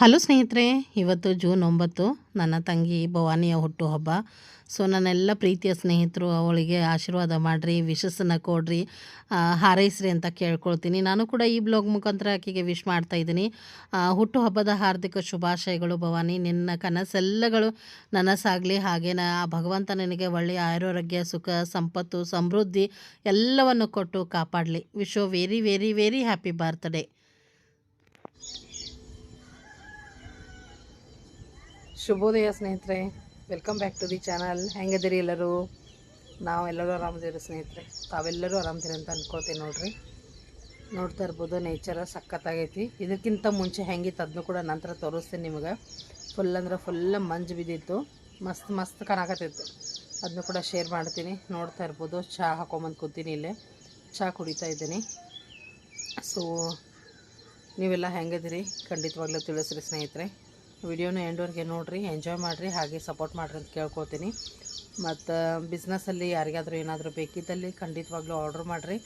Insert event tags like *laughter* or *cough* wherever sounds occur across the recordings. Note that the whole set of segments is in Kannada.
ಹಲೋ ಸ್ನೇಹಿತರೆ, ಇವತ್ತು ಜೂನ್ ಒಂಬತ್ತು, ನನ್ನ ತಂಗಿ ಭವಾನಿಯ ಹುಟ್ಟುಹಬ್ಬ. ಸೊ, ನನ್ನೆಲ್ಲ ಪ್ರೀತಿಯ ಸ್ನೇಹಿತರು, ಅವಳಿಗೆ ಆಶೀರ್ವಾದ ಮಾಡಿರಿ, ವಿಶಸ್ಸನ್ನು ಕೊಡ್ರಿ ಹಾರೈಸ್ರಿ ಅಂತ ಕೇಳ್ಕೊಳ್ತೀನಿ. ನಾನು ಕೂಡ ಈ ಬ್ಲಾಗ್ ಮುಖಾಂತರ ಆಕೆಗೆ ವಿಶ್ ಮಾಡ್ತಾ ಇದ್ದೀನಿ. ಹುಟ್ಟುಹಬ್ಬದ ಹಾರ್ದಿಕ ಶುಭಾಶಯಗಳು ಭವಾನಿ. ನಿನ್ನ ಕನಸೆಲ್ಲಗಳು ನನಸಾಗಲಿ. ಹಾಗೆ ನಾ ಭಗವಂತ ನಿನಗೆ ಒಳ್ಳೆಯ ಆರೋಗ್ಯ, ಸುಖ, ಸಂಪತ್ತು, ಸಮೃದ್ಧಿ ಎಲ್ಲವನ್ನು ಕೊಟ್ಟು ಕಾಪಾಡಲಿ. Wish very very very happy birthday ಶುಭೋದಯ ಸ್ನೇಹಿತರೆ welcome back to the channel ಹೆಂಗದಿರಿ ಎಲ್ಲರೂ? ನಾವು ಎಲ್ಲರೂ ಆರಾಮದಿರಿ ಸ್ನೇಹಿತರೆ. ತಾವೆಲ್ಲರೂ ಆರಾಮದಿರಿ ಅಂತ ಅಂದ್ಕೊಳ್ತೀವಿ ನೋಡ್ರಿ. ನೋಡ್ತಾ ಇರ್ಬೋದು ನೇಚರ ಸಖತ್ತಾಗೈತಿ. ಇದಕ್ಕಿಂತ ಮುಂಚೆ ಹೆಂಗಿತ್ತು ಅದನ್ನು ಕೂಡ ನಂತರ ತೋರಿಸ್ತೀನಿ ನಿಮಗೆ. ಫುಲ್ ಅಂದ್ರೆ ಫುಲ್ ಮಂಜು ಬಿದ್ದಿತ್ತು. ಮಸ್ತ್ ಮಸ್ತ್ ಕಾಣಕತ್ತಿತ್ತು. ಅದನ್ನು ಕೂಡ ಶೇರ್ ಮಾಡ್ತೀನಿ. ನೋಡ್ತಾ ಇರ್ಬೋದು ಚಹಾ ಹಾಕೊಂಬಂದು ಕೂತೀನಿ ಇಲ್ಲೇ. ಚಹಾ ಕುಡಿತಾ ಇದ್ದೀನಿ. ಸೊ ನೀವೆಲ್ಲ ಹೆಂಗದಿರಿ ಖಂಡಿತವಾಗ್ಲೂ ತಿಳಿಸ್ರಿ ಸ್ನೇಹಿತರೆ. ವಿಡಿಯೋನ ಎಂಡ್ವರೆಗೆ ನೋಡಿರಿ ಎಂಜಾಯ್ ಮಾಡಿರಿ, ಹಾಗೆ ಸಪೋರ್ಟ್ ಮಾಡಿರಿ ಅಂತ ಕೇಳ್ಕೊತೀನಿ. ಮತ್ತು ಬಿಸ್ನೆಸ್ಸಲ್ಲಿ ಯಾರಿಗಾದರೂ ಏನಾದರೂ ಬೇಕಿದ್ದಲ್ಲಿ ಖಂಡಿತವಾಗ್ಲೂ ಆರ್ಡ್ರ್ ಮಾಡಿರಿ.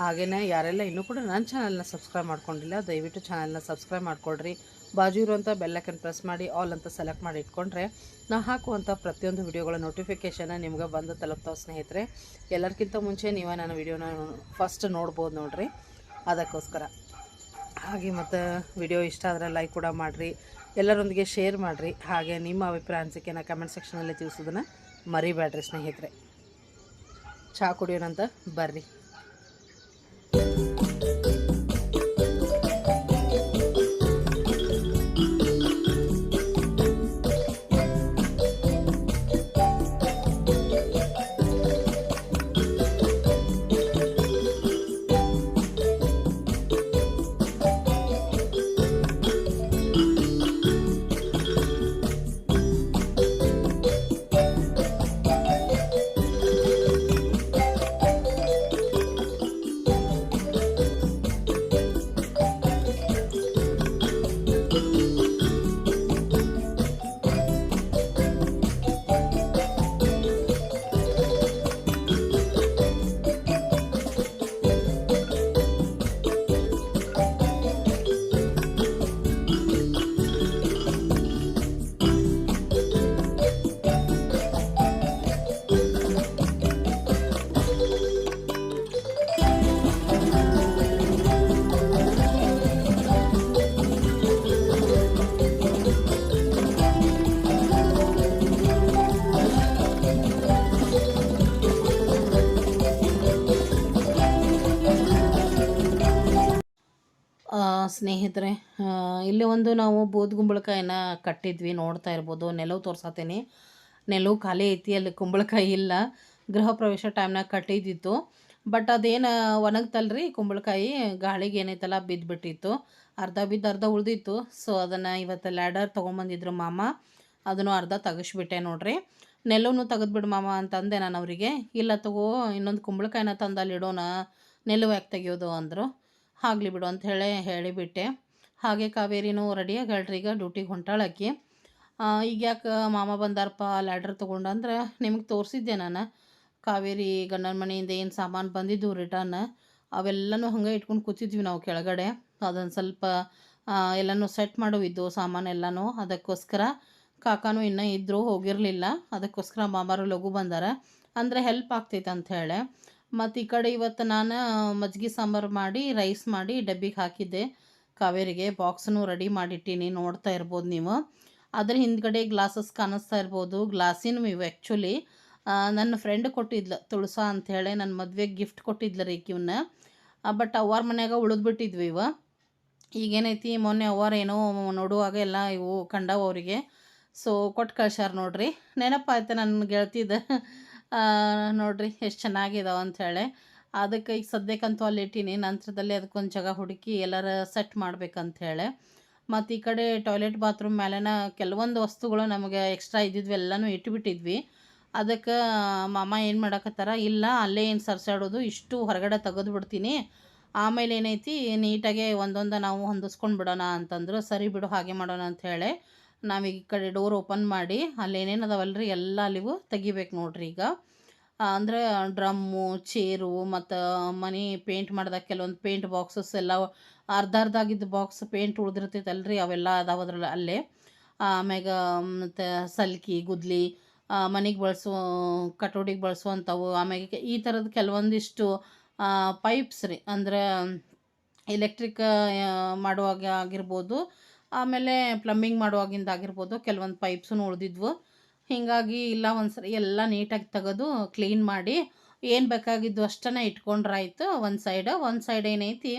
ಹಾಗೆಯೇ ಯಾರೆಲ್ಲ ಇನ್ನೂ ಕೂಡ ನನ್ನ ಚಾನಲ್ನ ಸಬ್ಸ್ಕ್ರೈಬ್ ಮಾಡ್ಕೊಂಡಿಲ್ಲ, ದಯವಿಟ್ಟು ಚಾನಲ್ನ ಸಬ್ಸ್ಕ್ರೈಬ್ ಮಾಡ್ಕೊಳ್ರಿ ಬಾಜು ಇರುವಂಥ ಬೆಲ್ಲೈಕನ್ ಪ್ರೆಸ್ ಮಾಡಿ ಆಲ್ ಅಂತ ಸೆಲೆಕ್ಟ್ ಮಾಡಿ ಇಟ್ಕೊಂಡ್ರೆ ನಾ ಹಾಕುವಂಥ ಪ್ರತಿಯೊಂದು ವಿಡಿಯೋಗಳ ನೋಟಿಫಿಕೇಷನ್ನ ನಿಮ್ಗೆ ಬಂದು ತಲುಪ್ತಾವೆ ಸ್ನೇಹಿತರೆ. ಎಲ್ಲರಿಗಿಂತ ಮುಂಚೆ ನೀವು ನನ್ನ ವಿಡಿಯೋನ ಫಸ್ಟ್ ನೋಡ್ಬೋದು ನೋಡಿರಿ. ಅದಕ್ಕೋಸ್ಕರ. ಹಾಗೆ ಮತ್ತು ವಿಡಿಯೋ ಇಷ್ಟ ಆದರೆ ಲೈಕ್ ಕೂಡ ಮಾಡಿರಿ. ಎಲ್ಲರೊಂದಿಗೆ ಶೇರ್ ಮಾಡಿರಿ. ಹಾಗೆ ನಿಮ್ಮ ಅಭಿಪ್ರಾಯ ಅನಿಸಿಕೆನ ಕಮೆಂಟ್ ಸೆಕ್ಷನಲ್ಲಿ ತಿಳಿಸೋದನ್ನು ಮರಿಬೇಡ್ರಿ ಸ್ನೇಹಿತರೆ. ಚಹಾ ಕುಡಿಯೋಣಂತ ಬರ್ರಿ. ಸ್ನೇಹಿತರೆ ಇಲ್ಲಿ ಒಂದು ನಾವು ಬೂದ್ ಕುಂಬಳಕಾಯಿನ ಕಟ್ಟಿದ್ವಿ, ನೋಡ್ತಾ ಇರ್ಬೋದು. ನೆಲವು ತೋರ್ಸತ್ತೀನಿ ನೆಲವು ಖಾಲಿ ಐತಿ, ಅಲ್ಲಿ ಕುಂಬಳಕಾಯಿ ಇಲ್ಲ. ಗೃಹ ಪ್ರವೇಶ ಟೈಮ್ನಾಗ ಕಟ್ಟಿದ್ದಿತ್ತು. ಬಟ್ ಅದೇನು ಒಣಗ್ತಲ್ರಿ, ಕುಂಬಳಕಾಯಿ ಗಾಳಿಗೆ ಏನೈತಲ್ಲ ಬಿದ್ದುಬಿಟ್ಟಿತ್ತು ಅರ್ಧ ಬಿದ್ದು ಅರ್ಧ ಉಳ್ದಿತ್ತು. ಸೊ ಅದನ್ನು ಇವತ್ತು ಲ್ಯಾಡರ್ ತೊಗೊಂಬಂದಿದ್ರು ಮಾಮ. ಅದನ್ನು ಅರ್ಧ ತೆಗಿಸ್ಬಿಟ್ಟೆ ನೋಡ್ರಿ. ನೆಲವನ್ನು ತೆಗೆದ್ಬಿಡು ಮಾಮ ಅಂತಂದೆ ನಾನು ಅವರಿಗೆ. ಇಲ್ಲ ತಗೋ, ಇನ್ನೊಂದು ಕುಂಬಳಕಾಯಿನ ತಂದಲ್ಲಿ ಇಡೋಣ ನೆಲವು ಯಾಕೆ ತೆಗಿಯೋದು ಅಂದರು. ಆಗಲಿ ಬಿಡು ಅಂತ ಹೇಳಿ ಹೇಳಿಬಿಟ್ಟೆ. ಹಾಗೆ ಕಾವೇರಿನೂ ರೆಡಿಯಾಗಿ ಹೇಳ್ರಿ, ಈಗ ಡ್ಯೂಟಿಗೆ ಹೊಂಟಾಳಕ್ಕಿ ಈಗ ಯಾಕೆ ಮಾಮ ಬಂದಾರಪ್ಪ ಲ್ಯಾಡ್ರ್ ತೊಗೊಂಡಂದ್ರೆ ನಿಮಗೆ ತೋರಿಸಿದ್ದೆ ನಾನು. ಕಾವೇರಿ ಗಂಡನ ಮನೆಯಿಂದ ಏನು ಸಾಮಾನು ಬಂದಿದ್ದು ರಿಟರ್ನ್ ಅವೆಲ್ಲನೂ ಹಂಗೆ ಇಟ್ಕೊಂಡು ಕೂತಿದ್ವಿ ನಾವು ಕೆಳಗಡೆ. ಅದೊಂದು ಸ್ವಲ್ಪ ಎಲ್ಲನೂ ಸೆಟ್ ಮಾಡೋವಿದ್ದು ಸಾಮಾನು ಎಲ್ಲನೂ. ಅದಕ್ಕೋಸ್ಕರ ಕಾಕಾನು ಇನ್ನೂ ಇದ್ದರೂ ಹೋಗಿರಲಿಲ್ಲ. ಅದಕ್ಕೋಸ್ಕರ ಮಾಮಾರು ಲಘು ಬಂದಾರ. ಅಂದರೆ ಹೆಲ್ಪ್ ಆಗ್ತೈತೆ ಅಂತ ಹೇಳಿ. ಮತ್ತು ಈ ಕಡೆ ಇವತ್ತು ನಾನು ಮಜ್ಜಿಗೆ ಸಾಂಬಾರು ಮಾಡಿ ರೈಸ್ ಮಾಡಿ ಡಬ್ಬಿಗೆ ಹಾಕಿದ್ದೆ. ಕಾವೇರಿಗೆ ಬಾಕ್ಸನ್ನು ರೆಡಿ ಮಾಡಿಟ್ಟೀನಿ, ನೋಡ್ತಾ ಇರ್ಬೋದು ನೀವು. ಅದರ ಹಿಂದ್ಗಡೆ ಗ್ಲಾಸಸ್ ಕಾಣಿಸ್ತಾ ಇರ್ಬೋದು. ಗ್ಲಾಸಿನೂ ಇವು ಆ್ಯಕ್ಚುಲಿ ನನ್ನ ಫ್ರೆಂಡ್ ಕೊಟ್ಟಿದ್ಲು, ತುಳಸ ಅಂಥೇಳಿ ನನ್ನ ಮದುವೆಗೆ ಗಿಫ್ಟ್ ಕೊಟ್ಟಿದ್ಲು ರೀ ಇವನ್ನ ಬಟ್ ಅವ್ವಾರ ಮನ್ಯಾಗ ಉಳಿದ್ಬಿಟ್ಟಿದ್ವಿ ಇವ. ಈಗೇನೈತಿ, ಮೊನ್ನೆ ಅವ್ವಾರ ಏನೋ ನೋಡುವಾಗ ಎಲ್ಲ ಇವು ಕಂಡವು ಅವರಿಗೆ. ಸೊ ಕೊಟ್ಟು ಕಳ್ಸ್ಯಾರ ನೋಡ್ರಿ. ನೆನಪಾಯ್ತು ನನ್ನ ಗೆಳತಿದ. ನೋಡ್ರಿ ಎಷ್ಟು ಚೆನ್ನಾಗಿದಾವೆ ಅಂಥೇಳಿ ಅದಕ್ಕೆ ಈಗ ಸದ್ಯಕ್ಕಂತೂ ಅಲ್ಲಿ ಇಟ್ಟೀನಿ. ನಂತರದಲ್ಲಿ ಅದಕ್ಕೊಂದು ಜಾಗ ಹುಡುಕಿ ಎಲ್ಲರ ಸೆಟ್ ಮಾಡ್ಬೇಕಂಥೇಳಿ ಮತ್ತು ಈ ಕಡೆ ಟಾಯ್ಲೆಟ್ ಬಾತ್ರೂಮ್ ಮೇಲೆನ ಕೆಲವೊಂದು ವಸ್ತುಗಳು ನಮಗೆ ಎಕ್ಸ್ಟ್ರಾ ಇದ್ದಿದ್ವಿ. ಎಲ್ಲನೂ ಇಟ್ಬಿಟ್ಟಿದ್ವಿ. ಅದಕ್ಕೆ ಮಾಮ ಏನು ಮಾಡಕತ್ತಾರ? ಇಲ್ಲ, ಅಲ್ಲೇ ಏನು ಸರ್ಸಾಡೋದು? ಇಷ್ಟು ಹೊರಗಡೆ ತೆಗೆದು ಬಿಡ್ತೀನಿ. ಆಮೇಲೆ ಏನೈತಿ? ನೀಟಾಗೆ ಒಂದೊಂದು ನಾವು ಹೊಂದಿಸ್ಕೊಂಡು ಬಿಡೋಣ ಅಂತಂದ್ರು. ಸರಿ ಬಿಡು, ಹಾಗೆ ಮಾಡೋಣ ಅಂಥೇಳಿ ನಾವೀಗ ಈ ಕಡೆ ಡೋರ್ ಓಪನ್ ಮಾಡಿ, ಅಲ್ಲಿ ಏನೇನು ಅದಾವಲ್ರಿ ಎಲ್ಲ ಅಲ್ಲಿವು ತೆಗಿಬೇಕು ನೋಡ್ರಿ ಈಗ. ಅಂದರೆ ಡ್ರಮ್ಮು, ಚೇರು ಮತ್ತು ಮನೆ ಪೇಂಟ್ ಮಾಡ್ದಾಗ ಕೆಲವೊಂದು ಪೇಂಟ್ ಬಾಕ್ಸಸ್ ಎಲ್ಲ ಅರ್ಧ ಅರ್ಧ ಆಗಿದ್ದ ಬಾಕ್ಸ್ ಪೇಂಟ್ ಉಳ್ದಿರ್ತೈತಲ್ರಿ, ಅವೆಲ್ಲ ಅದಾವ ಅದ್ರಲ್ಲಿ ಅಲ್ಲೇ. ಆಮ್ಯಾಗ ಮತ್ತು ಸಲ್ಕಿ, ಗುದ್ಲಿ ಮನೆಗೆ ಬಳಸುವ ಕಟೋಡಿಗೆ ಬಳಸುವಂಥವು ಆಮ್ಯಾಗ ಈ ಥರದ ಕೆಲವೊಂದಿಷ್ಟು ಪೈಪ್ಸ್ ರೀ. ಅಂದರೆ ಎಲೆಕ್ಟ್ರಿಕ್ ಮಾಡುವಾಗ ಆಗಿರ್ಬೋದು ಆಮೇಲೆ ಪ್ಲಂಬಿಂಗ್ ಮಾಡುವಾಗಿಂದ ಆಗಿರ್ಬೋದು ಕೆಲವೊಂದು ಪೈಪ್ಸೂ ಉಳಿದಿದ್ವು. ಹೀಗಾಗಿ ಇಲ್ಲ ಒಂದು ಸರಿ ಎಲ್ಲ ನೀಟಾಗಿ ತೆಗೆದು ಕ್ಲೀನ್ ಮಾಡಿ ಏನು ಬೇಕಾಗಿದ್ದು ಅಷ್ಟನ್ನೇ ಇಟ್ಕೊಂಡ್ರಾಯ್ತು ಒಂದು ಸೈಡ್ ಒಂದು ಸೈಡ್ ಏನೈತಿ,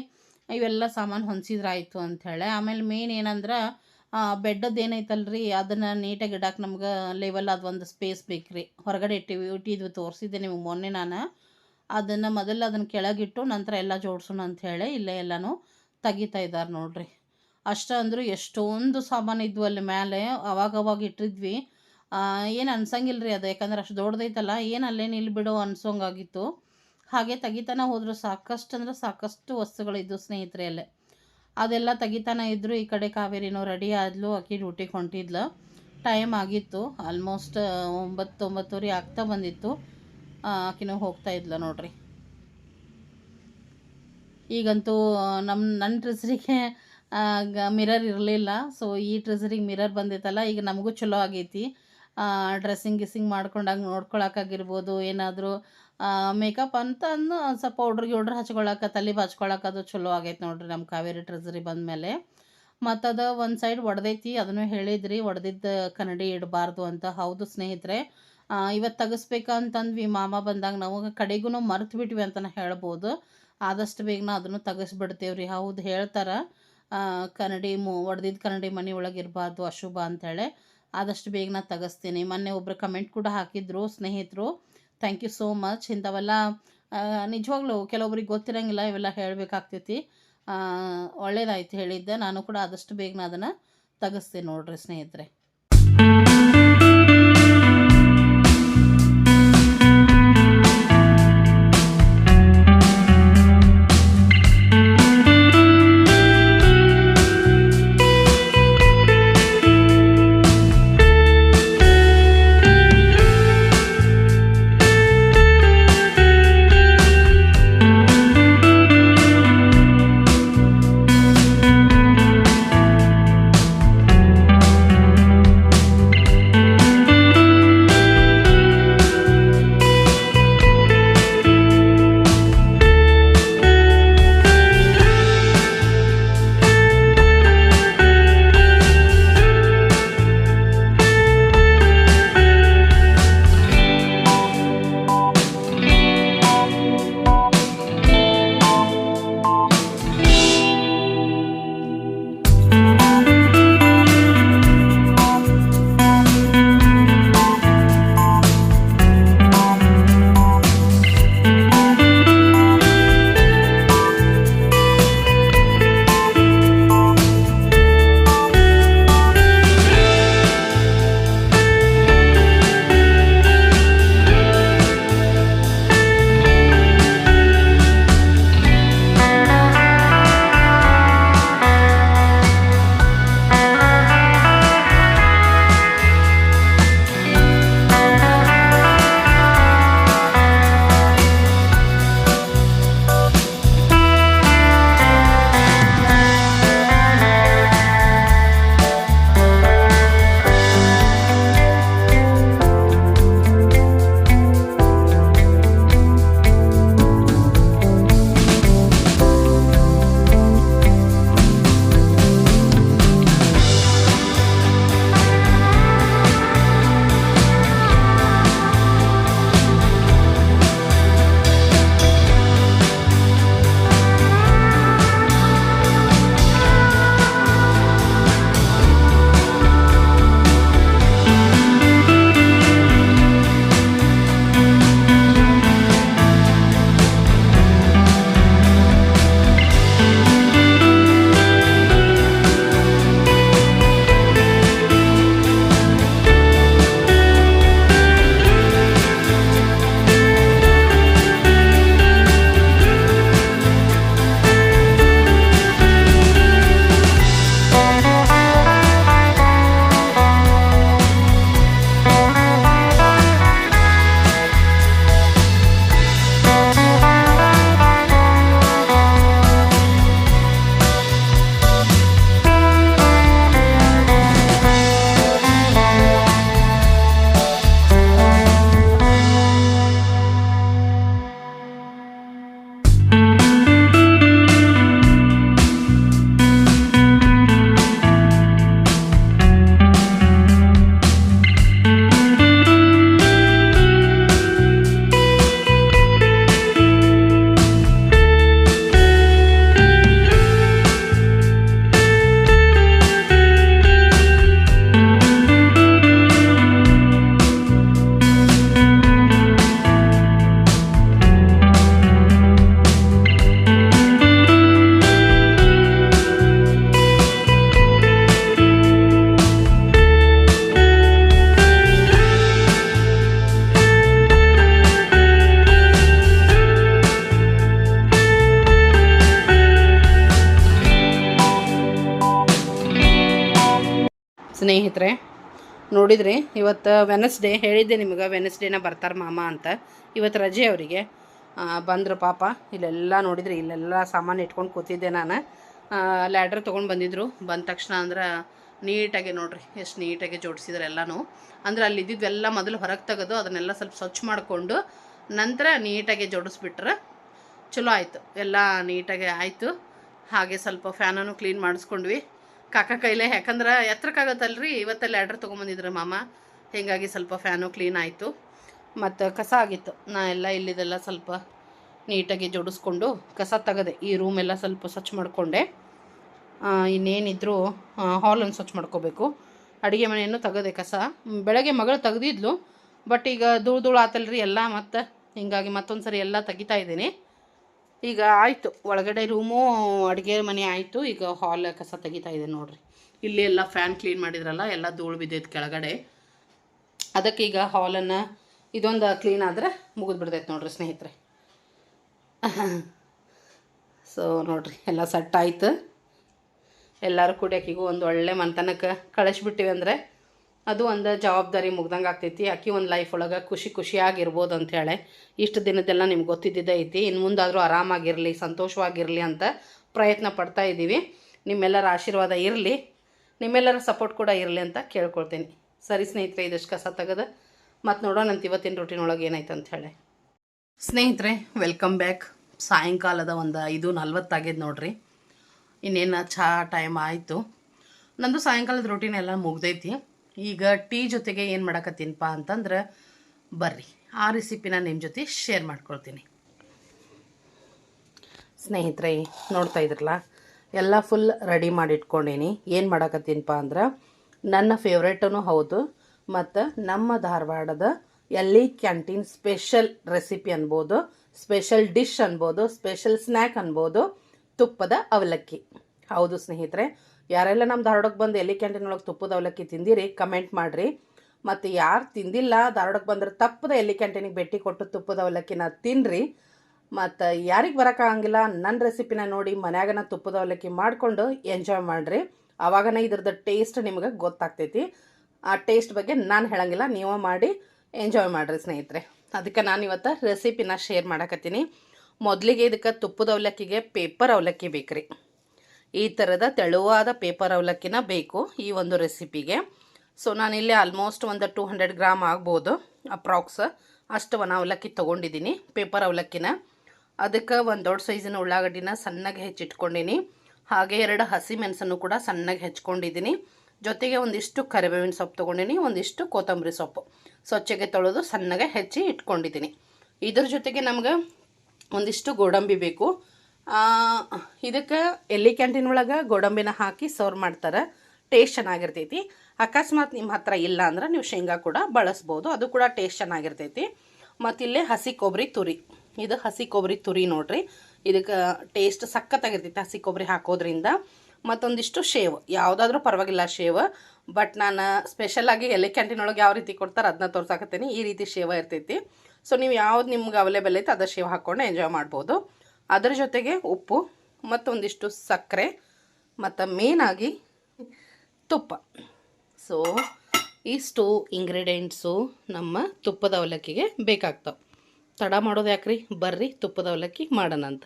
ಇವೆಲ್ಲ ಸಾಮಾನು ಹೊಂದಿಸಿದ್ರಾಯಿತು ಅಂಥೇಳಿ ಆಮೇಲೆ ಮೇನ್ ಏನಂದ್ರೆ ಬೆಡ್ಡದ್ದು ಏನೈತಲ್ರಿ, ಅದನ್ನು ನೀಟಾಗಿ ಇಡಕ್ಕೆ ನಮ್ಗೆ ಲೆವೆಲ್ ಅದು ಒಂದು ಸ್ಪೇಸ್ ಬೇಕು ರೀ ಹೊರಗಡೆ ಇಟ್ಟಿವಿ ಇಟ್ಟಿದ್ವಿ ತೋರಿಸಿದ್ದೆ ನಿಮಗೆ ಮೊನ್ನೆ ನಾನು. ಅದನ್ನು ಮೊದಲು ಅದನ್ನು ಕೆಳಗಿಟ್ಟು ನಂತರ ಎಲ್ಲ ಜೋಡಿಸೋಣ ಅಂಥೇಳಿ ಇಲ್ಲೇ ಎಲ್ಲನೂ ತೆಗಿತಾ ಇದ್ದಾರೆ ನೋಡ್ರಿ. ಅಷ್ಟ ಅಂದರೂ ಎಷ್ಟೊಂದು ಸಾಮಾನು ಇದ್ವು ಅಲ್ಲಿ ಮೇಲೆ ಅವಾಗವಾಗ ಇಟ್ಟಿದ್ವಿ. ಏನು ಅನ್ಸಂಗಿಲ್ಲ ರೀ ಅದು, ಯಾಕಂದ್ರೆ ಅಷ್ಟು ದೊಡ್ಡದೈತಲ್ಲ, ಏನು ಅಲ್ಲೇನು ಇಲ್ಲಿ ಬಿಡೋ ಅನ್ಸೋಂಗಾಗಿತ್ತು. ಹಾಗೆ ತೆಗಿತಾನೆ ಹೋದ್ರು, ಸಾಕಷ್ಟು ಅಂದ್ರೆ ಸಾಕಷ್ಟು ವಸ್ತುಗಳಿದ್ದು ಸ್ನೇಹಿತರೆ ಅಲ್ಲೇ. ಅದೆಲ್ಲ ತೆಗಿತಾನೆ ಇದ್ದರು ಈ ಕಡೆ ಕಾವೇರಿನೂ ರೆಡಿ ಆದ್ಲು ಆಕೆ ಡ್ಯೂಟಿಗೆ ಹೊಂಟಿದ್ಲು. ಟೈಮ್ ಆಗಿತ್ತು ಆಲ್ಮೋಸ್ಟ್ ಒಂಬತ್ತು, ಒಂಬತ್ತುವರೆ ಆಗ್ತಾ ಬಂದಿತ್ತು. ಆಕಿನೂ ಹೋಗ್ತಾ ಇದ್ಲು ನೋಡ್ರಿ. ಈಗಂತೂ ನಮ್ಮ ನನ್ನ ಟ್ರೆಸ್ರಿಗೆ ಮಿರರ್ ಇರಲಿಲ್ಲ. ಸೊ ಈ ಟ್ರೆಸರಿಗೆ ಮಿರರ್ ಬಂದಿತ್ತಲ್ಲ, ಈಗ ನಮಗೂ ಚಲೋ ಆಗೈತಿ. ಡ್ರೆಸ್ಸಿಂಗ್ ಗಿಸ್ಸಿಂಗ್ ಮಾಡ್ಕೊಂಡಾಗ ನೋಡ್ಕೊಳಕ್ಕಾಗಿರ್ಬೋದು ಏನಾದರೂ ಮೇಕಪ್ ಅಂತ ಅಂದು ಸ್ವಲ್ಪ ಪೌಡ್ರ್ ಗಿೌಡ್ರ್ ಹಚ್ಕೊಳಕ್ಕೆ ತಲೆ ಅದು ಚಲೋ ಆಗೈತೆ ನೋಡ್ರಿ ನಮ್ಮ ಕಾವೇರಿ ಟ್ರೆಸರಿ ಬಂದಮೇಲೆ. ಮತ್ತು ಅದು ಒಂದು ಸೈಡ್ ಒಡೆದೈತಿ, ಅದನ್ನು ಹೇಳಿದ್ರಿ, ಒಡೆದಿದ್ದ ಕನ್ನಡಿ ಇಡಬಾರ್ದು ಅಂತ. ಹೌದು ಸ್ನೇಹಿತರೆ ಇವತ್ತು ತೆಗಿಸ್ಬೇಕಂತಂದ್ವಿ ಮಾಮ ಬಂದಾಗ ನಾವು ಕಡೆಗೂ ಮರ್ತು ಬಿಟ್ವಿ ಅಂತಲೇ ಹೇಳ್ಬೋದು. ಆದಷ್ಟು ಬೇಗನ ಅದನ್ನು ತೆಗಿಸ್ಬಿಡ್ತೇವೆ ರೀ ಹೌದು ಹೇಳ್ತಾರೆ. ಕನ್ನಡಿ ಮು ಒಡೆದಿದ್ದ ಕನ್ನಡಿ ಮನೆ ಒಳಗೆ ಇರಬಾರ್ದು, ಅಶುಭ ಅಂಥೇಳಿ ಆದಷ್ಟು ಬೇಗನ ತೆಗೆಸ್ತೀನಿ. ಮೊನ್ನೆ ಒಬ್ಬರು ಕಮೆಂಟ್ ಕೂಡ ಹಾಕಿದ್ರು ಸ್ನೇಹಿತರು. ಥ್ಯಾಂಕ್ ಯು ಸೋ ಮಚ್ ಇಂಥವೆಲ್ಲ ನಿಜವಾಗ್ಲೂ ಕೆಲವೊಬ್ರಿಗೆ ಗೊತ್ತಿರೋಂಗಿಲ್ಲ, ಇವೆಲ್ಲ ಹೇಳಬೇಕಾಗ್ತೈತಿ. ಒಳ್ಳೇದಾಯ್ತು ಹೇಳಿದ್ದೆ. ನಾನು ಕೂಡ ಆದಷ್ಟು ಬೇಗನ ಅದನ್ನು ತೆಗೆಸ್ತೀನಿ ನೋಡಿರಿ ಸ್ನೇಹಿತರೆ. ಸ್ನೇಹಿತರೆ, ನೋಡಿದ್ರಿ, ಇವತ್ತು ವೆನಸ್ಡೇ ಹೇಳಿದ್ದೆ ನಿಮಗೆ ವೆನಸ್ಡೇನ ಬರ್ತಾರೆ ಮಾಮ ಅಂತ. ಇವತ್ತು ರಜೆ ಅವರಿಗೆ. ಬಂದರು ಪಾಪ, ಇಲ್ಲೆಲ್ಲ ನೋಡಿದ್ರಿ, ಇಲ್ಲೆಲ್ಲ ಸಾಮಾನು ಇಟ್ಕೊಂಡು ಕೂತಿದ್ದೆ ನಾನು. ಲ್ಯಾಡ್ರ್ ತೊಗೊಂಡು ಬಂದಿದ್ರು. ಬಂದ ತಕ್ಷಣ ಅಂದ್ರೆ ನೀಟಾಗಿ ನೋಡ್ರಿ, ಎಷ್ಟು ನೀಟಾಗಿ ಜೋಡಿಸಿದ್ರು ಎಲ್ಲನೂ. ಅಂದ್ರೆ ಅಲ್ಲಿ ಇದ್ದಿದ್ದೆಲ್ಲ ಮೊದಲು ಹೊರಗೆ ತೆಗೆದು ಅದನ್ನೆಲ್ಲ ಸ್ವಲ್ಪ ಸ್ವಚ್ಛ ಮಾಡಿಕೊಂಡು ನಂತರ ನೀಟಾಗಿ ಜೋಡಿಸ್ಬಿಟ್ರೆ ಚಲೋ ಆಯಿತು. ಎಲ್ಲ ನೀಟಾಗಿ ಆಯಿತು. ಹಾಗೆ ಸ್ವಲ್ಪ ಫ್ಯಾನನ್ನು ಕ್ಲೀನ್ ಮಾಡಿಸ್ಕೊಂಡ್ವಿ. ಕಾಕ ಕೈಲೇ, ಯಾಕಂದ್ರೆ ಎತ್ತರಕ್ಕಾಗತ್ತಲ್ರಿ ಇವತ್ತಲ್ಲಿ ಆರ್ಡ್ರ್ ತೊಗೊಂಬಂದಿದ್ರು ಮಾಮ. ಹೀಗಾಗಿ ಸ್ವಲ್ಪ ಫ್ಯಾನು ಕ್ಲೀನ್ ಆಯಿತು. ಮತ್ತು ಕಸ ಆಗಿತ್ತು. ನಾ ಎಲ್ಲ ಇಲ್ಲಿದೆಲ್ಲ ಸ್ವಲ್ಪ ನೀಟಾಗಿ ಜೋಡಿಸ್ಕೊಂಡು ಕಸ ತೆಗದೆ, ಈ ರೂಮೆಲ್ಲ ಸ್ವಲ್ಪ ಸ್ವಚ್ಛ ಮಾಡಿಕೊಂಡೆ. ಇನ್ನೇನಿದ್ರು ಹಾಲನ್ನು ಸ್ವಚ್ಛ ಮಾಡ್ಕೋಬೇಕು. ಅಡುಗೆ ಮನೆಯನ್ನು ತೆಗೆದೆ ಕಸ. ಬೆಳಗ್ಗೆ ಮಗಳು ತೆಗ್ದಿದ್ಲು ಬಟ್ ಈಗ ಧೂಳು ಧೂಳು ಆತಲ್ರಿ ಎಲ್ಲ, ಮತ್ತು ಹೀಗಾಗಿ ಮತ್ತೊಂದು ಸರಿ ಎಲ್ಲ ತೆಗಿತಾ ಇದ್ದೀನಿ. ಈಗ ಆಯಿತು, ಒಳಗಡೆ ರೂಮು ಅಡುಗೆ ಮನೆ ಆಯಿತು, ಈಗ ಹಾಲ್ ಕಸ ತೆಗಿತಾ ಇದೆ ನೋಡ್ರಿ. ಇಲ್ಲಿ ಎಲ್ಲ ಫ್ಯಾನ್ ಕ್ಲೀನ್ ಮಾಡಿದ್ರಲ್ಲ, ಎಲ್ಲ ಧೂಳು ಬಿದ್ದೈತೆ ಕೆಳಗಡೆ. ಅದಕ್ಕೆ ಈಗ ಹಾಲನ್ನು ಇದೊಂದು ಕ್ಲೀನ್ ಆದರೆ ಮುಗಿದು ಬಿಡ್ತೈತೆ ನೋಡ್ರಿ ಸ್ನೇಹಿತರೆ. ಸೊ *laughs* ನೋಡ್ರಿ, ಎಲ್ಲ ಸೆಟ್ ಆಯ್ತು. ಎಲ್ಲರೂ ಕುಡಿಯಾಕಿಗೂ ಒಂದು ಒಳ್ಳೆ ಮನೆತನಕ್ಕೆ ಕಳಿಸ್ಬಿಟ್ಟಿವಿ ಅಂದರೆ ಅದು ಒಂದು ಜವಾಬ್ದಾರಿ ಮುಗ್ದಂಗೆ ಆಗ್ತೈತಿ. ಆಕಿ ಒಂದು ಲೈಫ್ ಒಳಗೆ ಖುಷಿ ಖುಷಿಯಾಗಿರ್ಬೋದು ಅಂಥೇಳಿ ಇಷ್ಟು ದಿನದೆಲ್ಲ ನಿಮ್ಗೆ ಗೊತ್ತಿದ್ದಿದ್ದೇ ಐತಿ. ಇನ್ನು ಮುಂದಾದರೂ ಆರಾಮಾಗಿರಲಿ, ಸಂತೋಷವಾಗಿರಲಿ ಅಂತ ಪ್ರಯತ್ನ ಪಡ್ತಾ ಇದ್ದೀವಿ. ನಿಮ್ಮೆಲ್ಲರ ಆಶೀರ್ವಾದ ಇರಲಿ. ನಿಮ್ಮೆಲ್ಲರ ಸಪೋರ್ಟ್ ಕೂಡ ಇರಲಿ ಅಂತ ಕೇಳ್ಕೊಳ್ತೀನಿ. ಸರಿ ಸ್ನೇಹಿತರೆ ಇದಷ್ಟು ಕಸ ತೆಗೆದು? ಮತ್ತು ನೋಡೋಣಂತ ಇವತ್ತಿನ ರೂಟೀನ್ ಒಳಗೆ ಏನಾಯ್ತು ಅಂತ ಹೇಳಿ. ಸ್ನೇಹಿತರೆ ವೆಲ್ಕಮ್ ಬ್ಯಾಕ್ ಸಾಯಂಕಾಲದ ಒಂದು ಐದು ನಲ್ವತ್ತಾಗಿದೆ ನೋಡ್ರಿ. ಇನ್ನೇನು ಚಹಾ ಟೈಮ್ ಆಯಿತು. ನಂದು ಸಾಯಂಕಾಲದ ರೊಟೀನ್ ಎಲ್ಲ ಮುಗ್ದೈತಿ. ಈಗ ಟೀ ಜೊತೆಗೆ ಏನು ಮಾಡಕತ್ತೀನಪ್ಪ ಅಂತಂದ್ರೆ ಬರ್ರಿ. ಆ ರೆಸಿಪಿನ ನಿಮ್ಮ ಜೊತೆ ಶೇರ್ ಮಾಡ್ಕೊಳ್ತೀನಿ. ಸ್ನೇಹಿತರೆ, ನೋಡ್ತಾ ಇದ್ರಲ್ಲ, ಎಲ್ಲ ಫುಲ್ ರೆಡಿ ಮಾಡಿ ಇಟ್ಕೊಂಡೀನಿ ಏನು ಮಾಡಕತ್ತೀನಪ್ಪ ಅಂದ್ರೆ, ನನ್ನ ಫೇವ್ರೇಟೂ ಹೌದು, ಮತ್ತು ನಮ್ಮ ಧಾರವಾಡದ ಎಲ್ಲಿ ಕ್ಯಾಂಟೀನ್ ಸ್ಪೆಷಲ್ ರೆಸಿಪಿ ಅನ್ಬೋದು ಸ್ಪೆಷಲ್ ಡಿಶ್ ಅನ್ಬೋದು ಸ್ಪೆಷಲ್ ಸ್ನ್ಯಾಕ್ ಅನ್ಬೋದು, ತುಪ್ಪದ ಅವಲಕ್ಕಿ. ಹೌದು ಸ್ನೇಹಿತರೆ ಯಾರೆಲ್ಲ ನಮ್ಮ ಧಾರವಾಡಕ್ಕೆ ಬಂದು ಎಲ್ಲಿ ಕ್ಯಾಂಟೀನ್ ಒಳಗೆ ತುಪ್ಪದ ಅವಲಕ್ಕಿ ತಿಂದಿರಿ ಕಮೆಂಟ್ ಮಾಡಿರಿ. ಮತ್ತು ಯಾರು ತಿಂದಿಲ್ಲ ಧಾರವಾಡಕ್ಕೆ ಬಂದ್ರೆ ತಪ್ಪದ ಎಲ್ಲಿ ಕ್ಯಾಂಟೀನಿಗೆ ಭೇಟಿ ಕೊಟ್ಟು ತುಪ್ಪದ ಅವಲಕ್ಕಿನ ತಿನ್ನಿರಿ ಮತ್ತು ಯಾರಿಗೆ ಬರೋಕ್ಕಾಗಂಗಿಲ್ಲ ನನ್ನ ರೆಸಿಪಿನ ನೋಡಿ ಮನ್ಯಾಗನ ತುಪ್ಪದ ಅವಲಕ್ಕಿ ಮಾಡಿಕೊಂಡು ಎಂಜಾಯ್ ಮಾಡಿರಿ. ಆವಾಗನೇ ಇದ್ರದ್ದು ಟೇಸ್ಟ್ ನಿಮಗೆ ಗೊತ್ತಾಗ್ತೈತಿ. ಆ ಟೇಸ್ಟ್ ಬಗ್ಗೆ ನಾನು ಹೇಳಂಗಿಲ್ಲ, ನೀವು ಮಾಡಿ ಎಂಜಾಯ್ ಮಾಡಿರಿ ಸ್ನೇಹಿತರೆ. ಅದಕ್ಕೆ ನಾನು ಇವತ್ತು ರೆಸಿಪಿನ ಶೇರ್ ಮಾಡಕತ್ತೀನಿ. ಮೊದಲಿಗೆ ಇದಕ್ಕೆ ತುಪ್ಪದ ಅವಲಕ್ಕಿಗೆ ಪೇಪರ್ ಅವಲಕ್ಕಿ ಬೇಕ್ರಿ. ಈ ಥರದ ತೆಳುವಾದ ಪೇಪರ್ ಅವಲಕ್ಕಿನ ಬೇಕು ಈ ಒಂದು ರೆಸಿಪಿಗೆ. ಸೊ ನಾನಿಲ್ಲಿ ಆಲ್ಮೋಸ್ಟ್ ಒಂದು ಟೂ ಹಂಡ್ರೆಡ್ ಗ್ರಾಮ್ ಆಗ್ಬೋದು ಅಪ್ರಾಕ್ಸ್ ಅಷ್ಟು ಒಣ ಅವಲಕ್ಕಿ ತೊಗೊಂಡಿದ್ದೀನಿ ಪೇಪರ್ ಅವಲಕ್ಕಿನ. ಅದಕ್ಕೆ ಒಂದು ದೊಡ್ಡ ಸೈಜಿನ ಉಳ್ಳಾಗಡ್ಡಿನ ಸಣ್ಣಗೆ ಹೆಚ್ಚಿಟ್ಕೊಂಡಿನಿ. ಹಾಗೆ ಎರಡು ಹಸಿ ಮೆಣಸನ್ನು ಕೂಡ ಸಣ್ಣಗೆ ಹೆಚ್ಕೊಂಡಿದ್ದೀನಿ ಜೊತೆಗೆ ಒಂದಿಷ್ಟು ಕರಿಬೇವಿನ ಸೊಪ್ಪು ತೊಗೊಂಡಿನಿ, ಒಂದಿಷ್ಟು ಕೊತ್ತಂಬರಿ ಸೊಪ್ಪು. ಸ್ವಚ್ಛಗೆ ತೊಳೆದು ಸಣ್ಣಗೆ ಹೆಚ್ಚಿ ಇಟ್ಕೊಂಡಿದ್ದೀನಿ ಇದ್ರ ಜೊತೆಗೆ ನಮ್ಗೆ ಒಂದಿಷ್ಟು ಗೋಡಂಬಿ ಬೇಕು. ಇದಕ್ಕೆ ಎಲ್ಲಿ ಕ್ಯಾಂಟೀನ್ ಒಳಗೆ ಗೋಡಂಬಿನ ಹಾಕಿ ಸರ್ವ್ ಮಾಡ್ತಾರೆ ಟೇಸ್ಟ್ ಚೆನ್ನಾಗಿರ್ತೈತಿ. ಅಕಸ್ಮಾತ್ ನಿಮ್ಮ ಹತ್ರ ಇಲ್ಲ ಅಂದ್ರೆ ನೀವು ಶೇಂಗಾ ಕೂಡ ಬಳಸ್ಬೋದು, ಅದು ಕೂಡ ಟೇಸ್ಟ್ ಚೆನ್ನಾಗಿರ್ತೈತಿ. ಮತ್ತು ಇಲ್ಲೇ ಹಸಿ ಕೊಬ್ಬರಿ ತುರಿ. ಇದು ಹಸಿ ಕೊಬ್ಬರಿ ತುರಿ ನೋಡ್ರಿ. ಇದಕ್ಕೆ ಟೇಸ್ಟ್ ಸಖತ್ತಾಗಿರ್ತೈತಿ ಹಸಿ ಕೊಬ್ಬರಿ ಹಾಕೋದ್ರಿಂದ. ಮತ್ತೊಂದಿಷ್ಟು ಶೇವ್, ಯಾವುದಾದ್ರೂ ಪರವಾಗಿಲ್ಲ ಶೇವ್ ಬಟ್ ನಾನು ಸ್ಪೆಷಲಾಗಿ ಎಲೆ ಕ್ಯಾಂಟೀನ್ ಒಳಗೆ ಯಾವ ರೀತಿ ಕೊಡ್ತಾರೆ ಅದನ್ನ ತೋರ್ಸಾಕತ್ತೀನಿ. ಈ ರೀತಿ ಶೇವ ಇರ್ತೈತಿ. ಸೊ ನೀವು ಯಾವ್ದು ನಿಮ್ಗೆ ಅವೈಲೇಬಲ್ ಐತೆ ಅದ ಶೇವ್ ಹಾಕ್ಕೊಂಡು ಎಂಜಾಯ್ ಮಾಡ್ಬೋದು. ಅದ್ರ ಜೊತೆಗೆ ಉಪ್ಪು ಮತ್ತೊಂದಿಷ್ಟು ಸಕ್ಕರೆ, ಮತ್ತು ಮೇನಾಗಿ ತುಪ್ಪ. ಸೊ ಇಷ್ಟು ಇಂಗ್ರೀಡಿಯೆಂಟ್ಸು ನಮ್ಮ ತುಪ್ಪದ ಅವಲಕ್ಕಿಗೆ ಬೇಕಾಗ್ತವೆ. ತಡ ಮಾಡೋದು ಯಾಕ್ರಿ? ಬರ್ರಿ ತುಪ್ಪದ ಅವಲಕ್ಕಿ ಮಾಡೋಣ ಅಂತ.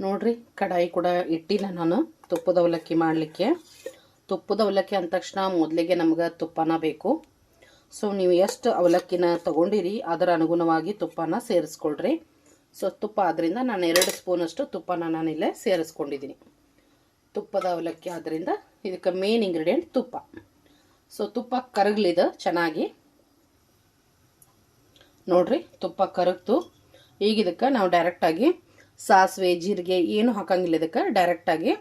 ನೋಡ್ರಿ, ಕಡಾಯಿ ಕೂಡ ಇಟ್ಟಿಲ್ಲ ನಾನು ತುಪ್ಪದ ಅವಲಕ್ಕಿ ಮಾಡಲಿಕ್ಕೆ. ತುಪ್ಪದ ಅವಲಕ್ಕಿ ಅಂದ ತಕ್ಷಣ ಮೊದಲಿಗೆ ನಮ್ಗೆ ತುಪ್ಪನ ಬೇಕು. ಸೊ ನೀವು ಎಷ್ಟು ಅವಲಕ್ಕಿನ ತೊಗೊಂಡಿರಿ, ಅದರ ಅನುಗುಣವಾಗಿ ತುಪ್ಪನ ಸೇರಿಸ್ಕೊಳ್ರಿ. ಸೊ ತುಪ್ಪ ಆದ್ದರಿಂದ ನಾನು ಎರಡು ಸ್ಪೂನಷ್ಟು ತುಪ್ಪನ ನಾನಿಲ್ಲೇ ಸೇರಿಸ್ಕೊಂಡಿದ್ದೀನಿ. ತುಪ್ಪದ ಅವಲಕ್ಕಿ ಆದ್ದರಿಂದ ಇದಕ್ಕೆ ಮೇನ್ ಇಂಗ್ರೀಡಿಯೆಂಟ್ ತುಪ್ಪ. ಸೊ ತುಪ್ಪ ಕರಗ್ಲಿದ ಚೆನ್ನಾಗಿ. ನೋಡ್ರಿ, ತುಪ್ಪ ಕರಗ್ತು. ಈಗ ಇದಕ್ಕೆ ನಾವು ಡೈರೆಕ್ಟಾಗಿ ಸಾಸಿವೆ, ಜೀರಿಗೆ ಏನು ಹಾಕಂಗಿಲ್ಲ ಇದಕ್ಕೆ ಡೈರೆಕ್ಟಾಗಿ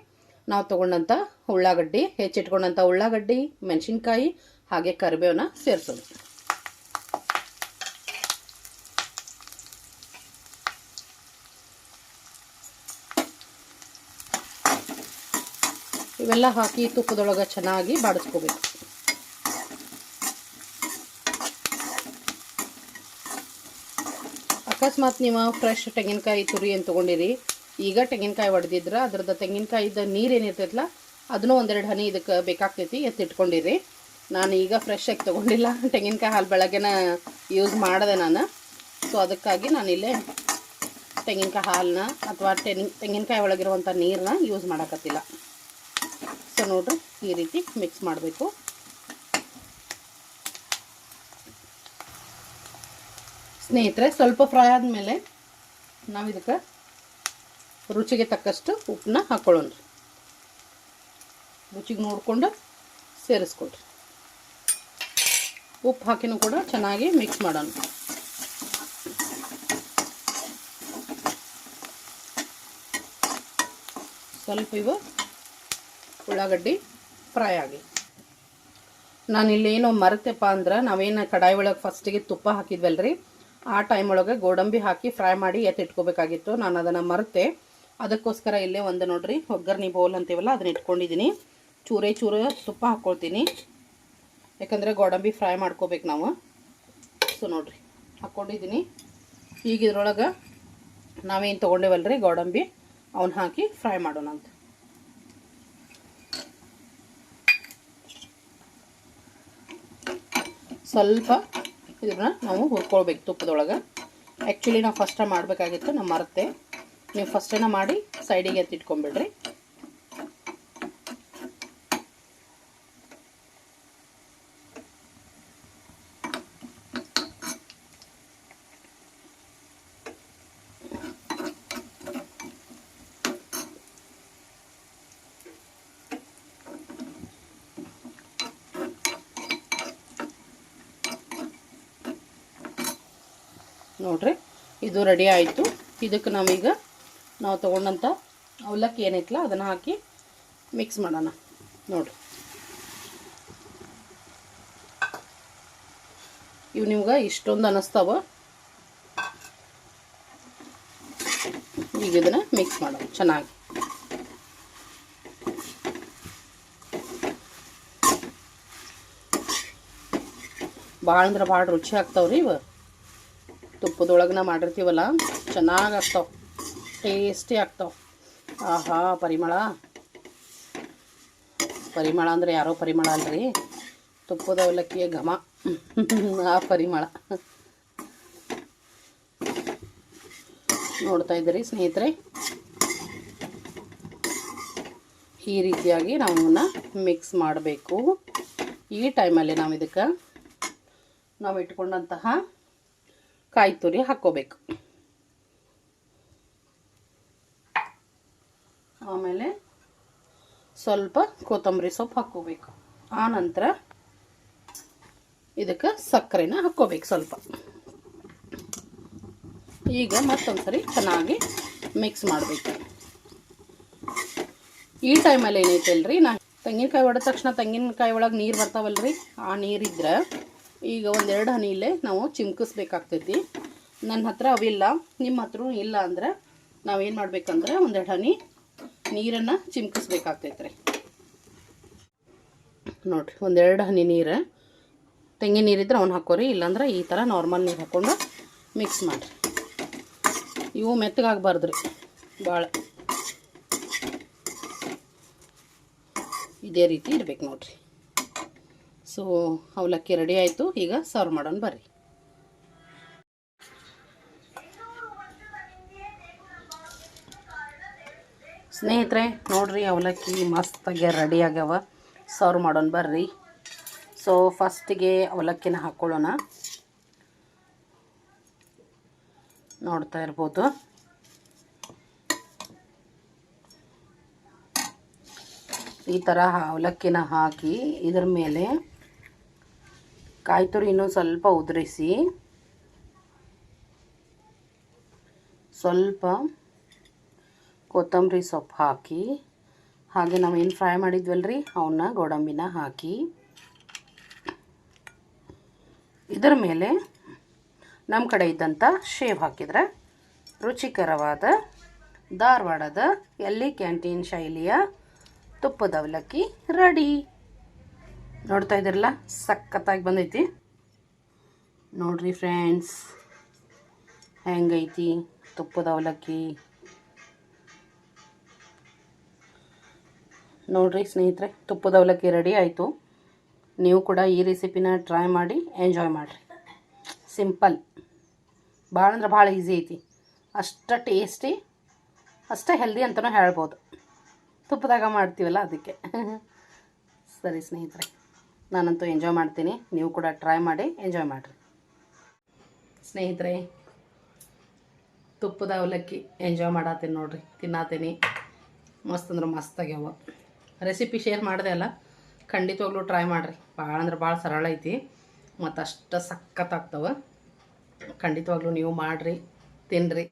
ನಾವು ತೊಗೊಂಡಂಥ ಉಳ್ಳಾಗಡ್ಡಿ, ಹೆಚ್ಚಿಟ್ಕೊಂಡಂಥ ಉಳ್ಳಾಗಡ್ಡಿ, ಮೆಣಸಿನ್ಕಾಯಿ, ಹಾಗೆ ಕರಿಬೇವನ್ನ ಸೇರಿಸೋದು. ಇವೆಲ್ಲ ಹಾಕಿ ತುಪ್ಪದೊಳಗೆ ಚೆನ್ನಾಗಿ ಬಾಡಿಸ್ಕೋಬೇಕು. ಅಕಸ್ಮಾತ್ ನೀವು ಫ್ರೆಶ್ ತೆಂಗಿನಕಾಯಿ ತುರಿ ಏನು ತೊಗೊಂಡಿರಿ, ಈಗ ತೆಂಗಿನಕಾಯಿ ಹೊಡೆದಿದ್ರೆ ಅದ್ರದ್ದು ತೆಂಗಿನಕಾಯಿದ ನೀರು ಏನಿರ್ತೈತಲ್ಲ ಅದನ್ನು ಒಂದೆರಡು ಹನಿ ಇದಕ್ಕೆ ಬೇಕಾಗ್ತೈತಿ ಎತ್ತಿಟ್ಕೊಂಡಿರಿ. ನಾನು ಈಗ ಫ್ರೆಶ್ ಆಗಿ ತೊಗೊಂಡಿಲ್ಲ, ತೆಂಗಿನಕಾಯಿ ಹಾಲು ಬೆಳಗ್ಗೆನ ಯೂಸ್ ಮಾಡಿದೆ ನಾನು. ಸೊ ಅದಕ್ಕಾಗಿ ನಾನಿಲ್ಲೇ ತೆಂಗಿನಕಾಯಿ ಹಾಲನ್ನ ಅಥವಾ ತೆಂಗಿನ ತೆಂಗಿನಕಾಯಿ ಒಳಗಿರುವಂಥ ನೀರನ್ನ ಯೂಸ್ ಮಾಡೋಕತ್ತಿಲ್ಲ. ಸೊ ನೋಡ್ರಿ ಈ ರೀತಿ ಮಿಕ್ಸ್ ಮಾಡಬೇಕು. ಸ್ನೇಹಿತರೆ, ಸ್ವಲ್ಪ ಫ್ರೈ ಆದಮೇಲೆ ನಾವು ಇದಕ್ಕೆ ರುಚಿಗೆ ತಕ್ಕಷ್ಟು ಉಪ್ಪನ್ನ ಹಾಕ್ಕೊಳ್ಳೋಣ ರುಚಿಗೆ ನೋಡಿಕೊಂಡು ಸೇರಿಸ್ಕೊಳ್ರಿ. ಉಪ್ಪು ಹಾಕಿನೂ ಕೂಡ ಚೆನ್ನಾಗಿ ಮಿಕ್ಸ್ ಮಾಡೋಣ. ಸ್ವಲ್ಪ ಇವು ಉಳ್ಳಾಗಡ್ಡಿ ಫ್ರೈ ಆಗಿ. ಇಲ್ಲಿ ಏನೋ ಮರೆತೆಪ್ಪ ಅಂದ್ರೆ ನಾವೇನು ಕಡಾಯಿ ಒಳಗೆ ಫಸ್ಟಿಗೆ ತುಪ್ಪ ಹಾಕಿದ್ವಲ್ರಿ? ಆ ಟೈಮ್ ಒಳಗೆ ಗೋಡಂಬಿ ಹಾಕಿ ಫ್ರೈ ಮಾಡಿ ಎತ್ತಿಟ್ಕೋಬೇಕಾಗಿತ್ತು ನಾನು ಅದನ್ನು ಮರೆತೆ. ಅದಕ್ಕೋಸ್ಕರ ಇಲ್ಲೇ ಒಂದು ನೋಡ್ರಿ, ಒಗ್ಗರಣೆ ಬೌಲ್ ಅಂತೀವಲ್ಲ, ಅದನ್ನ ಇಟ್ಕೊಂಡಿದ್ದೀನಿ ಚೂರೇ ಚೂರು ತುಪ್ಪ ಹಾಕ್ಕೊಳ್ತೀನಿ ಯಾಕಂದರೆ ಗೋಡಂಬಿ ಫ್ರೈ ಮಾಡ್ಕೋಬೇಕು ನಾವು. ಸೊ ನೋಡ್ರಿ ಹಾಕ್ಕೊಂಡಿದ್ದೀನಿ ಈಗ ಇದ್ರೊಳಗೆ ನಾವೇನು ತೊಗೊಂಡೇವಲ್ರಿ ಗೋಡಂಬಿ ಅವನ್ನ ಹಾಕಿ ಫ್ರೈ ಮಾಡೋಣ ಸ್ವಲ್ಪ ಇದನ್ನ ನಾವು ಹುರ್ಕೊಳ್ಬೇಕು ತುಪ್ಪದೊಳಗೆ. ಆ್ಯಕ್ಚುಲಿ ನಾವು ಫಸ್ಟ ಮಾಡಬೇಕಾಗಿತ್ತು ನಮ್ಮ ಮರತೆ. ನೀವು ಫಸ್ಟೇನ ಮಾಡಿ ಸೈಡಿಗೆ ಎತ್ತಿಟ್ಕೊಂಬಿಡ್ರಿ ನೋಡ್ರಿ. ಇದು ರೆಡಿ ಆಯಿತು. ಇದಕ್ಕೆ ನಾವೀಗ ನಾವು ತೊಗೊಂಡಂಥ ಅವಲಕ್ಕಿ ಏನೈತಲ್ಲ ಅದನ್ನು ಹಾಕಿ ಮಿಕ್ಸ್ ಮಾಡೋಣ. ನೋಡ್ರಿ. ಇವು ನಿಮ್ಗೆ ಇಷ್ಟೊಂದು ಅನ್ನಿಸ್ತಾವ ಈಗ ಇದನ್ನು ಮಿಕ್ಸ್ ಮಾಡೋಣ ಚೆನ್ನಾಗಿ. ಭಾಳ ಅಂದ್ರೆ ಭಾಳ ರುಚಿ ಆಗ್ತಾವ್ರಿ ಇವು. ತುಪ್ಪದೊಳಗೆ ನಾ ಮಾಡಿರ್ತೀವಲ್ಲ, ಚೆನ್ನಾಗಿ ಆಗ್ತಾವೆ ಟೇಸ್ಟಿ ಆಗ್ತಾವೆ. ಆಹಾ, ಪರಿಮಳ. ಪರಿಮಳ ಅಂದರೆ ಯಾರೋ ಪರಿಮಳ ಅಲ್ರಿ. ತುಪ್ಪದ ಅವಲಕ್ಕಿಯ ಘಮ. *laughs* ಆ ಪರಿಮಳ. ನೋಡ್ತಾ ಇದ್ದೀರಿ ಸ್ನೇಹಿತರೆ? ಈ ರೀತಿಯಾಗಿ ನಾವು ಇವನ್ನ ಮಿಕ್ಸ್ ಮಾಡಬೇಕು. ಈ ಟೈಮಲ್ಲಿ ನಾವು ಇದಕ್ಕೆ ನಾವು ಇಟ್ಕೊಂಡಂತಹ ಕಾಯಿ ತುರಿ ಹಾಕೋಬೇಕು. ಆಮೇಲೆ ಸ್ವಲ್ಪ ಕೊತ್ತಂಬರಿ ಸೊಪ್ಪು ಹಾಕ್ಕೋಬೇಕು ಆನಂತರ ಇದಕ್ಕೆ ಸಕ್ಕರೆನ ಹಾಕ್ಕೋಬೇಕು ಸ್ವಲ್ಪ. ಈಗ ಮತ್ತೊಂದ್ಸರಿ ಚೆನ್ನಾಗಿ ಮಿಕ್ಸ್ ಮಾಡಬೇಕು. ಈ ಟೈಮಲ್ಲಿ ಏನೈತೆ ಅಲ್ರಿ ನಾ ತೆಂಗಿನಕಾಯಿ ಹೊಡೆದ ತಕ್ಷಣ ತೆಂಗಿನಕಾಯಿ ಒಳಗೆ ನೀರು ಬರ್ತಾವಲ್ರಿ? ಆ ನೀರಿದ್ರೆ ಈಗ ಒಂದೆರಡು ಹನಿ ಇಲ್ಲೇ ನಾವು ಚಿಮ್ಕಿಸ್ಬೇಕಾಗ್ತೈತಿ. ನನ್ನ ಹತ್ರ ಅವಿಲ್ಲ ನಿಮ್ಮ ಹತ್ರ ಇಲ್ಲ ಅಂದ್ರೆ ನಾವೇನು ಮಾಡ್ಬೇಕಂದ್ರೆ ಒಂದೆರಡು ಹನಿ ನೀರನ್ನು ಚಿಮ್ಕಿಸ್ಬೇಕಾಗ್ತೈತೆ ರೀ ನೋಡಿರಿ, ಒಂದೆರಡು ಹನಿ ನೀರು. ತೆಂಗಿನ ನೀರಿದ್ರೆ ಅವ್ನು ಹಾಕೋರಿ, ಇಲ್ಲಾಂದ್ರೆ ಈ ಥರ ನಾರ್ಮಲ್ ನೀರು ಹಾಕ್ಕೊಂಡು ಮಿಕ್ಸ್ ಮಾಡಿರಿ. ಇವು ಮೆತ್ತಗಾಗಬಾರ್ದು ರೀ ಭಾಳ ಇದೇ ರೀತಿ ಇರ್ಬೇಕು ನೋಡಿರಿ. ಸೊ ಅವಲಕ್ಕಿ ರೆಡಿ ಆಯಿತು. ಈಗ ಸರ್ವ್ ಮಾಡೋಣ ಬರ್ರಿ. ಸ್ನೇಹಿತರೆ, ನೋಡ್ರಿ ಅವಲಕ್ಕಿ ಮಸ್ತಾಗಿ ರೆಡಿ ಆಗ್ಯಾವ. ಸರ್ವ್ ಮಾಡೋಣ ಬರ್ರಿ. ಸೊ ಫಸ್ಟಿಗೆ ಅವಲಕ್ಕಿನ ಹಾಕ್ಕೊಳ್ಳೋಣ ನೋಡ್ತಾ ಇರ್ಬೋದು. ಈ ಥರ ಅವಲಕ್ಕಿನ ಹಾಕಿ ಇದ್ರ ಮೇಲೆ ಕಾಯಿ ತುರಿ ಸ್ವಲ್ಪ ಉದುರಿಸಿ. ಸ್ವಲ್ಪ ಕೊತ್ತಂಬರಿ ಸೊಪ್ಪು ಹಾಕಿ, ಹಾಗೆ ನಾವು ಏನು ಫ್ರೈ ಮಾಡಿದ್ವಲ್ರಿ? ಅವನ್ನ ಗೋಡಂಬಿನ ಹಾಕಿ. ಇದರ ಮೇಲೆ ನಮ್ಮ ಕಡೆ ಇದ್ದಂಥ ಶೇವ್ ಹಾಕಿದರೆ ರುಚಿಕರವಾದ ಧಾರವಾಡದ ಎಲ್ಲಿ ಕ್ಯಾಂಟೀನ್ ಶೈಲಿಯ ತುಪ್ಪದ ಅವಲಕ್ಕಿ ರೆಡಿ. ನೋಡ್ತಾ ಇದ್ದೀರಲ್ಲ? ಸಖತ್ತಾಗಿ ಬಂದೈತಿ. ನೋಡ್ರಿ ಫ್ರೆಂಡ್ಸ್ ಹೆಂಗೈತಿ? ತುಪ್ಪದ ಅವಲಕ್ಕಿ ನೋಡ್ರಿ ಸ್ನೇಹಿತರೆ ತುಪ್ಪದ ಅವಲಕ್ಕಿ ರೆಡಿ ಆಯಿತು. ನೀವು ಕೂಡ ಈ ರೆಸಿಪಿನ ಟ್ರೈ ಮಾಡಿ ಎಂಜಾಯ್ ಮಾಡಿರಿ. ಸಿಂಪಲ್ ಭಾಳ ಅಂದ್ರೆ ಭಾಳ ಈಸಿ ಐತಿ. ಅಷ್ಟು ಟೇಸ್ಟಿ ಅಷ್ಟೇ ಹೆಲ್ದಿ ಅಂತಲೂ ಹೇಳ್ಬೋದು. ತುಪ್ಪದಾಗ ಮಾಡ್ತೀವಲ್ಲ ಅದಕ್ಕೆ. *laughs* ಸರಿ ಸ್ನೇಹಿತರೆ. ನಾನಂತೂ ಎಂಜಾಯ್ ಮಾಡ್ತೀನಿ. ನೀವು ಕೂಡ ಟ್ರೈ ಮಾಡಿ ಎಂಜಾಯ್ ಮಾಡಿರಿ. ಸ್ನೇಹಿತರೆ, ತುಪ್ಪದ ಅವಲಕ್ಕಿ ಎಂಜಾಯ್ ಮಾಡತ್ತೀನಿ ನೋಡ್ರಿ. ತಿನ್ನತ್ತೀನಿ ಮಸ್ತ್ ಅಂದ್ರೆ ಮಸ್ತ್ ಆಗ್ಯಾವ. ರೆಸಿಪಿ ಶೇರ್ ಮಾಡಿದೆ ಅಲ್ಲ, ಖಂಡಿತವಾಗ್ಲೂ ಟ್ರೈ ಮಾಡಿರಿ. ಭಾಳ ಅಂದ್ರೆ ಭಾಳ ಸರಳ ಐತಿ ಮತ್ತಷ್ಟು ಸಖತ್ತಾಗ್ತವೆ ಖಂಡಿತವಾಗ್ಲೂ ನೀವು ಮಾಡಿರಿ ತಿನ್ನಿರಿ